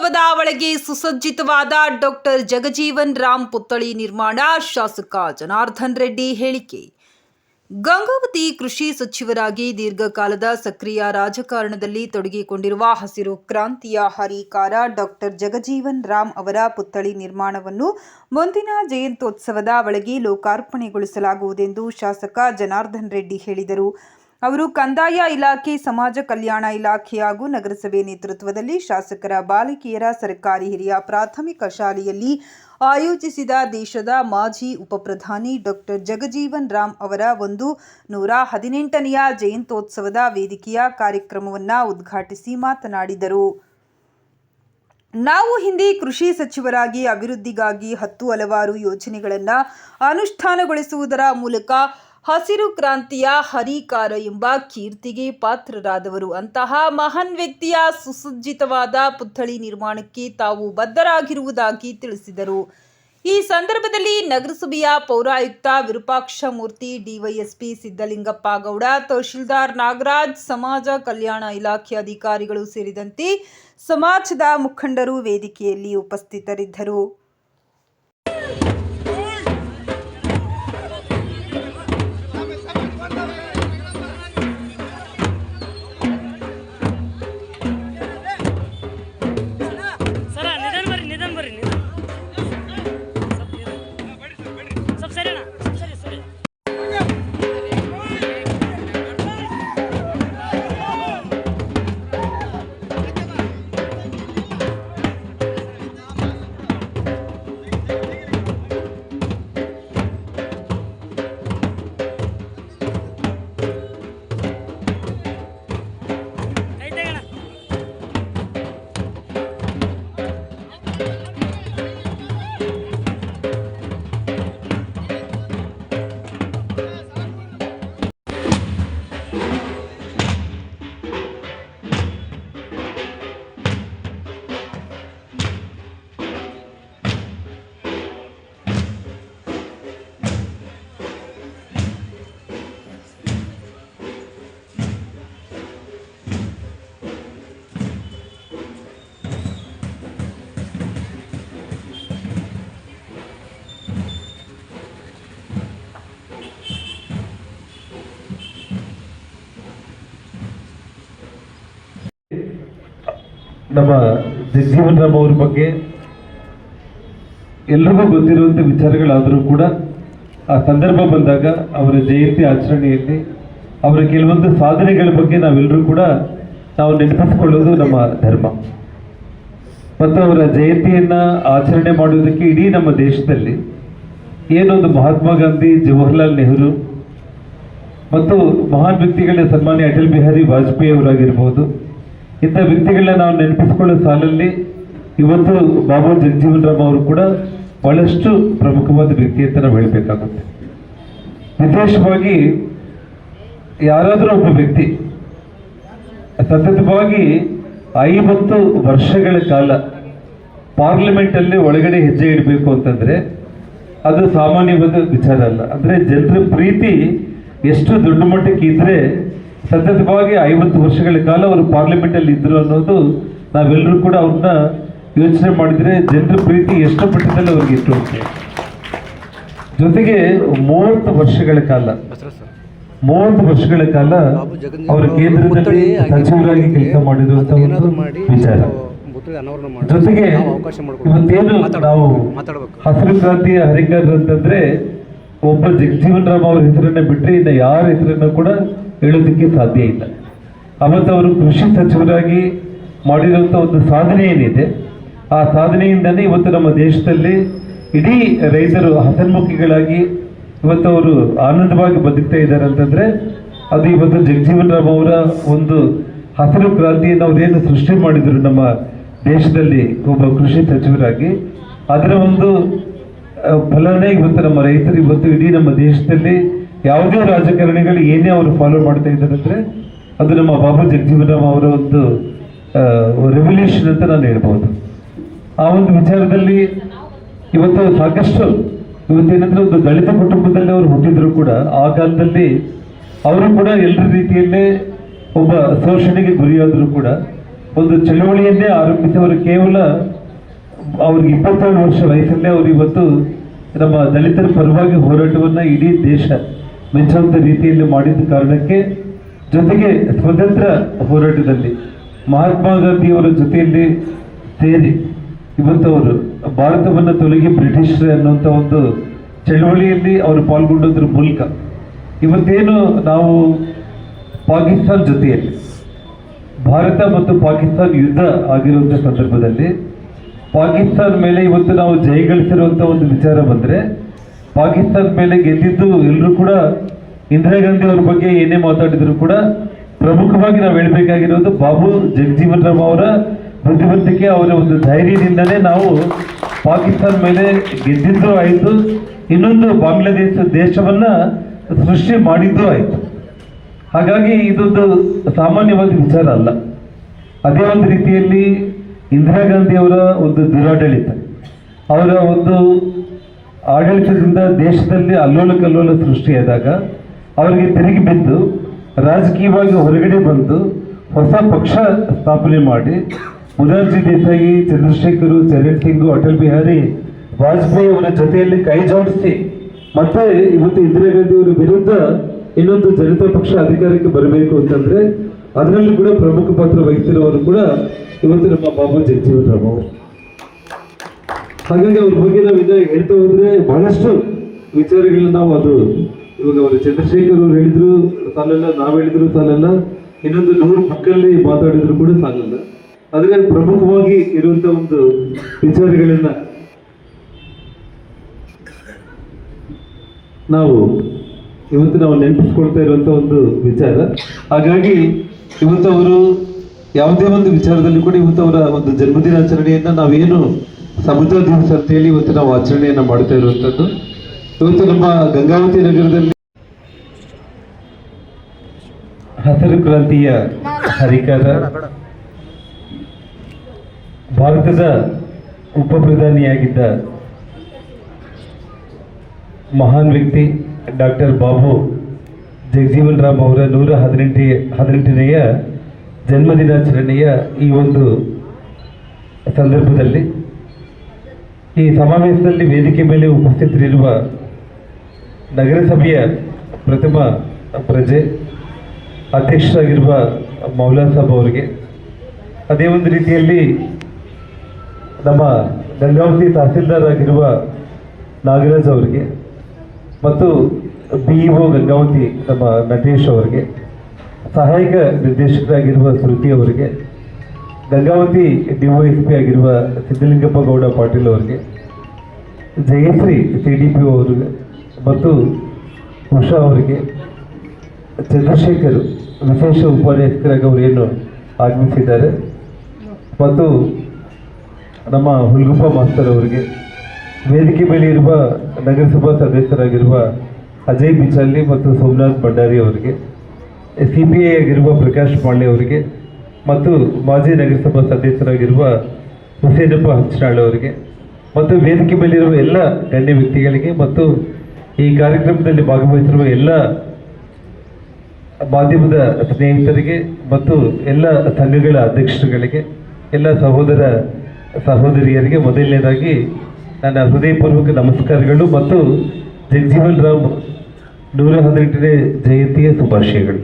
ಜಯಂತ್ಯೋತ್ಸವದ ಒಳಗೆ ಸುಸಜ್ಜಿತವಾದ ಡಾಕ್ಟರ್ ಜಗಜೀವನ್ ರಾಮ್ ಪುತ್ಥಳಿ ನಿರ್ಮಾಣ, ಶಾಸಕ ಜನಾರ್ದನ್ ರೆಡ್ಡಿ ಹೇಳಿಕೆ. ಗಂಗಾವತಿ ಕೃಷಿ ಸಚಿವರಾಗಿ ದೀರ್ಘಕಾಲದ ಸಕ್ರಿಯ ರಾಜಕಾರಣದಲ್ಲಿ ತೊಡಗಿಕೊಂಡಿರುವ ಹಸಿರು ಕ್ರಾಂತಿಯ ಹರಿಕಾರ ಡಾಕ್ಟರ್ ಜಗಜೀವನ್ ರಾಮ್ ಅವರ ಪುತ್ಥಳಿ ನಿರ್ಮಾಣವನ್ನು ಮುಂದಿನ ಜಯಂತ್ಯೋತ್ಸವದ ಒಳಗೆ ಲೋಕಾರ್ಪಣೆಗೊಳಿಸಲಾಗುವುದೆಂದು ಶಾಸಕ ಜನಾರ್ದನ್ ರೆಡ್ಡಿ ಹೇಳಿದರು. ಅವರು ಕಂದಾಯ ಇಲಾಖೆ, ಸಮಾಜ ಕಲ್ಯಾಣ ಇಲಾಖೆ ಹಾಗೂ ನಗರಸಭೆ ನೇತೃತ್ವದಲ್ಲಿ ಶಾಸಕರ ಬಾಲಕಿಯರ ಸರ್ಕಾರಿ ಹಿರಿಯ ಪ್ರಾಥಮಿಕ ಶಾಲೆಯಲ್ಲಿ ಆಯೋಜಿಸಿದ ದೇಶದ ಮಾಜಿ ಉಪಪ್ರಧಾನಿ ಡಾಕ್ಟರ್ ಜಗಜೀವನ್ ರಾಮ್ ಅವರ ಒಂದು ನೂರ ಹದಿನೆಂಟನೆಯ ಜಯಂತ್ಯೋತ್ಸವದ ವೇದಿಕೆಯ ಕಾರ್ಯಕ್ರಮವನ್ನು ಉದ್ಘಾಟಿಸಿ ಮಾತನಾಡಿದರು. ನಾವು ಹಿಂದೆ ಕೃಷಿ ಸಚಿವರಾಗಿ ಅಭಿವೃದ್ಧಿಗಾಗಿ ಹತ್ತು ಹಲವಾರು ಯೋಜನೆಗಳನ್ನು ಅನುಷ್ಠಾನಗೊಳಿಸುವುದರ ಮೂಲಕ ಹಸಿರು ಕ್ರಾಂತಿಯ ಹರಿಕಾರ ಎಂಬ ಕೀರ್ತಿಗೆ ಪಾತ್ರರಾದವರು. ಅಂತಹ ಮಹಾನ್ ವ್ಯಕ್ತಿಯ ಸುಸಜ್ಜಿತವಾದ ಪುತ್ಥಳಿ ನಿರ್ಮಾಣಕ್ಕೆ ತಾವು ಬದ್ಧರಾಗಿರುವುದಾಗಿ ತಿಳಿಸಿದರು. ಈ ಸಂದರ್ಭದಲ್ಲಿ ನಗರಸಭೆಯ ಪೌರಾಯುಕ್ತ ವಿರೂಪಾಕ್ಷ ಮೂರ್ತಿ ಡಿವೈಎಸ್ಪಿ ಸಿದ್ದಲಿಂಗಪ್ಪ ಗೌಡ ತಹಶೀಲ್ದಾರ್ ನಾಗರಾಜ್, ಸಮಾಜ ಕಲ್ಯಾಣ ಇಲಾಖೆ ಅಧಿಕಾರಿಗಳು ಸೇರಿದಂತೆ ಸಮಾಜದ ಮುಖಂಡರು ವೇದಿಕೆಯಲ್ಲಿ ಉಪಸ್ಥಿತರಿದ್ದರು. ನಮ್ಮ ಜಗಜೀವನ್ ರಾಮ್ ಅವ್ರ ಬಗ್ಗೆ ಎಲ್ಲರಿಗೂ ಗೊತ್ತಿರುವಂಥ ವಿಚಾರಗಳಾದರೂ ಕೂಡ ಆ ಸಂದರ್ಭ ಬಂದಾಗ ಅವರ ಜಯಂತಿ ಆಚರಣೆಯಲ್ಲಿ ಅವರ ಕೆಲವೊಂದು ಸಾಧನೆಗಳ ಬಗ್ಗೆ ನಾವೆಲ್ಲರೂ ಕೂಡ ನಾವು ನೆನಪಿಸಿಕೊಳ್ಳೋದು ನಮ್ಮ ಧರ್ಮ. ಮತ್ತು ಅವರ ಜಯಂತಿಯನ್ನು ಆಚರಣೆ ಮಾಡುವುದಕ್ಕೆ ಇಡೀ ನಮ್ಮ ದೇಶದಲ್ಲಿ ಏನೊಂದು ಮಹಾತ್ಮ ಗಾಂಧಿ, ಜವಾಹರ್ಲಾಲ್ ನೆಹರು ಮತ್ತು ಮಹಾನ್ ವ್ಯಕ್ತಿಗಳ ಸನ್ಮಾನ್ಯ ಅಟಲ್ ಬಿಹಾರಿ ವಾಜಪೇಯಿ ಅವರಾಗಿರ್ಬೋದು. ಇಂಥ ವ್ಯಕ್ತಿಗಳನ್ನ ನಾವು ನೆನಪಿಸಿಕೊಳ್ಳೋ ಸಾಲಲ್ಲಿ ಇವತ್ತು ಬಾಬು ಜಗಜೀವನ್ ರಾಮ್ ಅವರು ಕೂಡ ಬಹಳಷ್ಟು ಪ್ರಮುಖವಾದ ವ್ಯಕ್ತಿ ಅಂತ ನಾವು ಹೇಳಬೇಕಾಗುತ್ತೆ. ವಿಶೇಷವಾಗಿ ಯಾರಾದರೂ ಒಬ್ಬ ವ್ಯಕ್ತಿ ಸತತವಾಗಿ ಐವತ್ತು ವರ್ಷಗಳ ಕಾಲ ಪಾರ್ಲಿಮೆಂಟಲ್ಲಿ ಒಳಗಡೆ ಹೆಜ್ಜೆ ಇಡಬೇಕು ಅಂತಂದ್ರೆ ಅದು ಸಾಮಾನ್ಯವಾದ ವಿಚಾರ ಅಲ್ಲ. ಅಂದ್ರೆ ಜನರ ಪ್ರೀತಿ ಎಷ್ಟು ದೊಡ್ಡ ಮಟ್ಟಕ್ಕೆ ಇದ್ರೆ ಸತತವಾಗಿ ಐವತ್ತು ವರ್ಷಗಳ ಕಾಲ ಅವರು ಪಾರ್ಲಿಮೆಂಟಲ್ಲಿ ಇದ್ರು ಅನ್ನೋದು ನಾವೆಲ್ಲರೂ ಕೂಡ ಅವ್ರನ್ನ ಯೋಚನೆ ಮಾಡಿದ್ರೆ ಜನರ ಪ್ರೀತಿ ಎಷ್ಟು ಮಟ್ಟದಲ್ಲಿ ಅವ್ರಿಗೆ ಇತ್ತು ಜೊತೆಗೆ ಮೂವತ್ತು ವರ್ಷಗಳ ಕಾಲ, ಮೂವತ್ತು ವರ್ಷಗಳ ಕಾಲ ಅವರು ಕೇಂದ್ರದಲ್ಲಿ ಸಚಿವರಾಗಿ ಕೆಲಸ ಮಾಡಿರುವಂತ ಒಂದು ವಿಚಾರ. ಜೊತೆಗೆ ಇವತ್ತೇನು ನಾವು ಹಸಿರು ಕ್ರಾಂತಿಯ ಹರಿಕರ್ ಅಂತಂದ್ರೆ ಒಬ್ಬ ಜಗಜೀವನ್ ರಾಮ್ ಅವರ ಹೆಸರನ್ನ ಬಿಟ್ಟರೆ ಇನ್ನ ಯಾರ ಹೆಸರನ್ನ ಕೂಡ ಹೇಳೋದಕ್ಕೆ ಸಾಧ್ಯ ಇಲ್ಲ. ಅವರು ಕೃಷಿ ಸಚಿವರಾಗಿ ಮಾಡಿರುವಂಥ ಒಂದು ಸಾಧನೆ ಏನಿದೆ, ಆ ಸಾಧನೆಯಿಂದನೇ ಇವತ್ತು ನಮ್ಮ ದೇಶದಲ್ಲಿ ಇಡೀ ರೈತರು ಹಸನ್ಮುಖಿಗಳಾಗಿ ಇವತ್ತು ಅವರು ಆನಂದವಾಗಿ ಬದುಕ್ತಾ ಇದ್ದಾರೆ ಅಂತಂದರೆ, ಅದು ಇವತ್ತು ಜಗಜೀವನ್ ರಾಮ್ ಅವರ ಒಂದು ಹಸಿರು ಕ್ರಾಂತಿಯನ್ನು ಅವರೇನು ಸೃಷ್ಟಿ ಮಾಡಿದರು ನಮ್ಮ ದೇಶದಲ್ಲಿ ಒಬ್ಬ ಕೃಷಿ ಸಚಿವರಾಗಿ, ಅದರ ಒಂದು ಫಲನೇ ಇವತ್ತು ನಮ್ಮ ರೈತರು ಇವತ್ತು ಇಡೀ ನಮ್ಮ ದೇಶದಲ್ಲಿ ಯಾವುದೇ ರಾಜಕಾರಣಿಗಳು ಏನೇ ಅವರು ಫಾಲೋ ಮಾಡ್ತಾ ಇದ್ದಾರೆ ಅಂದರೆ ಅದು ನಮ್ಮ ಬಾಬು ಜಗಜೀವನರಾಮ್ ಅವರ ಒಂದು ರೆವಲ್ಯೂಷನ್ ಅಂತ ನಾನು ಹೇಳ್ಬೋದು. ಆ ಒಂದು ವಿಚಾರದಲ್ಲಿ ಇವತ್ತು ಸಾಕಷ್ಟು, ಇವತ್ತೇನಂದ್ರೆ ಒಂದು ದಲಿತ ಕುಟುಂಬದಲ್ಲಿ ಅವರು ಹುಟ್ಟಿದ್ರು ಕೂಡ, ಆ ಕಾಲದಲ್ಲಿ ಅವರು ಕೂಡ ಎಲ್ಲರ ರೀತಿಯಲ್ಲೇ ಒಬ್ಬ ಶೋಷಣೆಗೆ ಗುರಿಯಾದರೂ ಕೂಡ, ಒಂದು ಚಳವಳಿಯನ್ನೇ ಆರಂಭಿಸಿದವರು ಕೇವಲ ಅವ್ರಿಗೆ ಇಪ್ಪತ್ತೆರಡು ವರ್ಷ ವಯಸ್ಸಲ್ಲೇ ಅವರು ಇವತ್ತು ನಮ್ಮ ದಲಿತರ ಪರವಾಗಿ ಹೋರಾಟವನ್ನು ಇಡೀ ದೇಶ ಮೆಚ್ಚುವಂಥ ರೀತಿಯಲ್ಲಿ ಮಾಡಿದ ಕಾರಣಕ್ಕೆ ಜೊತೆಗೆ ಸ್ವತಂತ್ರ ಹೋರಾಟದಲ್ಲಿ ಮಹಾತ್ಮ ಗಾಂಧಿಯವರ ಜೊತೆಯಲ್ಲಿ ಸೇರಿ ಇವತ್ತು ಅವರು ಭಾರತವನ್ನು ತೊಲಗಿ ಬ್ರಿಟಿಷರು ಅನ್ನುವಂಥ ಒಂದು ಚಳವಳಿಯಲ್ಲಿ ಅವರು ಪಾಲ್ಗೊಂಡೋದ್ರ ಮೂಲಕ ಇವತ್ತೇನು ನಾವು ಪಾಕಿಸ್ತಾನ ಜೊತೆಯಲ್ಲಿ ಭಾರತ ಮತ್ತು ಪಾಕಿಸ್ತಾನ ಯುದ್ಧ ಆಗಿರುವಂಥ ಸಂದರ್ಭದಲ್ಲಿ ಪಾಕಿಸ್ತಾನ ಮೇಲೆ ಇವತ್ತು ನಾವು ಜಯಗಳಿಸಿರುವಂಥ ಒಂದು ವಿಚಾರ ಬಂದರೆ ಪಾಕಿಸ್ತಾನ ಮೇಲೆ ಗೆದ್ದಿದ್ದು ಎಲ್ಲರೂ ಕೂಡ ಇಂದಿರಾ ಗಾಂಧಿ ಅವರ ಬಗ್ಗೆ ಏನೇ ಮಾತಾಡಿದ್ರು ಕೂಡ ಪ್ರಮುಖವಾಗಿ ನಾವು ಹೇಳಬೇಕಾಗಿರೋದು ಬಾಬು ಜಗಜೀವನ್ ರಾಮ್ ಅವರ ಬುದ್ಧಿವಂತಿಕೆ, ಅವರ ಒಂದು ಧೈರ್ಯದಿಂದಲೇ ನಾವು ಪಾಕಿಸ್ತಾನ ಮೇಲೆ ಗೆದ್ದಿದ್ದು ಆಯಿತು. ಇನ್ನೊಂದು ಬಾಂಗ್ಲಾದೇಶ ದೇಶವನ್ನ ಸೃಷ್ಟಿ ಮಾಡಿದ್ದು ಆಯಿತು. ಹಾಗಾಗಿ ಇದೊಂದು ಸಾಮಾನ್ಯವಾದ ವಿಚಾರ ಅಲ್ಲ. ಅದೇ ಒಂದು ರೀತಿಯಲ್ಲಿ ಇಂದಿರಾ ಗಾಂಧಿ ಅವರ ಒಂದು ದುರಾಡಳಿತ, ಅವರ ಒಂದು ಆಡಳಿತದಿಂದ ದೇಶದಲ್ಲಿ ಅಲ್ಲೋಲ ಕಲ್ಲೋಲ ಸೃಷ್ಟಿಯಾದಾಗ ಅವರಿಗೆ ತಿರುಗಿ ಬಿದ್ದು ರಾಜಕೀಯವಾಗಿ ಹೊರಗಡೆ ಬಂದು ಹೊಸ ಪಕ್ಷ ಸ್ಥಾಪನೆ ಮಾಡಿ ಮುರಾರ್ಜಿ ದೇಸಾಯಿ, ಚಂದ್ರಶೇಖರ್, ಚರಣ್ ಸಿಂಗ್, ಅಟಲ್ ಬಿಹಾರಿ, ವಾಜಪೇಯಿ ಅವರ ಜೊತೆಯಲ್ಲಿ ಕೈ ಜೋಡಿಸಿ ಮತ್ತೆ ಇವತ್ತು ಇಂದಿರಾ ಗಾಂಧಿ ಅವರ ವಿರುದ್ಧ ಇನ್ನೊಂದು ಜನತಾ ಪಕ್ಷ ಅಧಿಕಾರಕ್ಕೆ ಬರಬೇಕು ಅಂತಂದ್ರೆ ಅದರಲ್ಲಿ ಕೂಡ ಪ್ರಮುಖ ಪಾತ್ರ ವಹಿಸಿರೋರು ಕೂಡ ಇವತ್ತು ನಮ್ಮ ಬಾಬು ಜಗಜೀವನ್ ರಾಮ್ ಅವರು. ಹಾಗಾಗಿ ಅವ್ರ ಬಗ್ಗೆ ನಾವು ಇನ್ನ ಹೇಳ್ತಾ ಹೋದ್ರೆ ಬಹಳಷ್ಟು ವಿಚಾರಗಳನ್ನ ನಾವು ಅದು ಇವಾಗ ಅವರು ಚಂದ್ರಶೇಖರ್ ಅವ್ರು ಹೇಳಿದ್ರು ಸಾಲಲ್ಲ, ನಾವು ಹೇಳಿದ್ರು ಸಾಲಲ್ಲ, ಇನ್ನೊಂದು ನೂರು ಬುಕ್ಕಲ್ಲಿ ಮಾತಾಡಿದ್ರು ಕೂಡ ಸಾಲಲ್ಲ. ಆದ್ರೆ ಪ್ರಮುಖವಾಗಿ ಇರುವಂತ ಒಂದು ವಿಚಾರಗಳನ್ನ ನಾವು ಇವತ್ತು ನಾವು ನೆನಪಿಸ್ಕೊಳ್ತಾ ಇರುವಂತ ಒಂದು ವಿಚಾರ. ಹಾಗಾಗಿ ಇವತ್ತು ಅವರು ಯಾವುದೇ ಒಂದು ವಿಚಾರದಲ್ಲಿ ಕೂಡ ಇವತ್ತು ಅವರ ಒಂದು ಜನ್ಮದಿನಾಚರಣೆಯನ್ನ ನಾವೇನು ಸಮುದ್ರ ದಿವಸ ಅಂತೇಳಿ ಇವತ್ತು ನಾವು ಆಚರಣೆಯನ್ನು ಮಾಡ್ತಾ ಇರುವಂತದ್ದು. ಇವತ್ತು ನಮ್ಮ ಗಂಗಾವತಿ ನಗರದಲ್ಲಿ ಹಸಿರು ಕ್ರಾಂತಿಯ ಹರಿಕಾರ ಭಾರತದ ಉಪ ಪ್ರಧಾನಿಯಾಗಿದ್ದ ಮಹಾನ್ ವ್ಯಕ್ತಿ ಡಾಕ್ಟರ್ ಬಾಬು ಜಗಜೀವನ್ ರಾಮ್ ಅವರ ನೂರ ಹದಿನೆಂಟು, ಹದಿನೆಂಟನೆಯ ಜನ್ಮದಿನಾಚರಣೆಯ ಈ ಒಂದು ಸಂದರ್ಭದಲ್ಲಿ ಈ ಸಮಾವೇಶದಲ್ಲಿ ವೇದಿಕೆ ಮೇಲೆ ಉಪಸ್ಥಿತರಿರುವ ನಗರಸಭೆಯ ಪ್ರಥಮ ಪ್ರಜೆ ಅಧ್ಯಕ್ಷರಾಗಿರುವ ಮೌಲಾ ಸಾಬ್ ಅವರಿಗೆ, ಅದೇ ಒಂದು ರೀತಿಯಲ್ಲಿ ನಮ್ಮ ಗಂಗಾವತಿ ತಹಸೀಲ್ದಾರ್ ಆಗಿರುವ ನಾಗರಾಜ್ ಅವರಿಗೆ ಮತ್ತು ಬಿ ಇಒ ಗಂಗಾವತಿ ನಮ್ಮ ನಟೇಶ್ ಅವರಿಗೆ, ಸಹಾಯಕ ನಿರ್ದೇಶಕರಾಗಿರುವ ಶ್ರುತಿ ಅವರಿಗೆ ಗಂಗಾವತಿ ಪಿ ಆಗಿರುವ ಸಿದ್ದಲಿಂಗಪ್ಪ ಗೌಡ ಪಾಟೀಲ್ ಅವರಿಗೆ, ಜಯಶ್ರೀ ಸಿ ಡಿ ಪಿ ಅವರಿಗೆ ಮತ್ತು ಉಷಾ ಅವರಿಗೆ, ಚಂದ್ರಶೇಖರ್ ವಿಶೇಷ ಉಪನ್ಯಾಸಕರಾಗಿ ಏನು ಆಗಮಿಸಿದ್ದಾರೆ. ಮತ್ತು ನಮ್ಮ ಹುಲ್ಗುಪ್ಪ ಮಾಸ್ತರ್ ಅವರಿಗೆ ವೇದಿಕೆ ಮೇಲೆ ಇರುವ ನಗರಸಭಾ ಸದಸ್ಯರಾಗಿರುವ ಅಜಯ್ ಬಿಚಾಲಿ ಮತ್ತು ಸೋಮನಾಥ್ ಭಂಡಾರಿ ಅವರಿಗೆ, ಸಿ ಪಿ ಐ ಆಗಿರುವ ಪ್ರಕಾಶ್ ಪಾಂಡೆ ಅವರಿಗೆ ಮತ್ತು ಮಾಜಿ ನಗರಸಭಾ ಸದಸ್ಯರಾಗಿರುವ ಹುಸೇನಪ್ಪ ಹಂಚನಾಳ್ ಅವರಿಗೆ ಮತ್ತು ವೇದಿಕೆ ಮೇಲಿರುವ ಎಲ್ಲ ಗಣ್ಯ ವ್ಯಕ್ತಿಗಳಿಗೆ ಮತ್ತು ಈ ಕಾರ್ಯಕ್ರಮದಲ್ಲಿ ಭಾಗವಹಿಸಿರುವ ಎಲ್ಲ ಮಾಧ್ಯಮದ ಸ್ನೇಹಿತರಿಗೆ ಮತ್ತು ಎಲ್ಲ ಸಂಘಗಳ ಅಧ್ಯಕ್ಷರುಗಳಿಗೆ, ಎಲ್ಲ ಸಹೋದರ ಸಹೋದರಿಯರಿಗೆ ಮೊದಲನೇದಾಗಿ ನನ್ನ ಹೃದಯಪೂರ್ವಕ ನಮಸ್ಕಾರಗಳು ಮತ್ತು ಜಗಜೀವನ್ ರಾಮ್ ನೂರ ಹದಿನೆಂಟನೇ ಜಯಂತಿಯ ಶುಭಾಶಯಗಳು.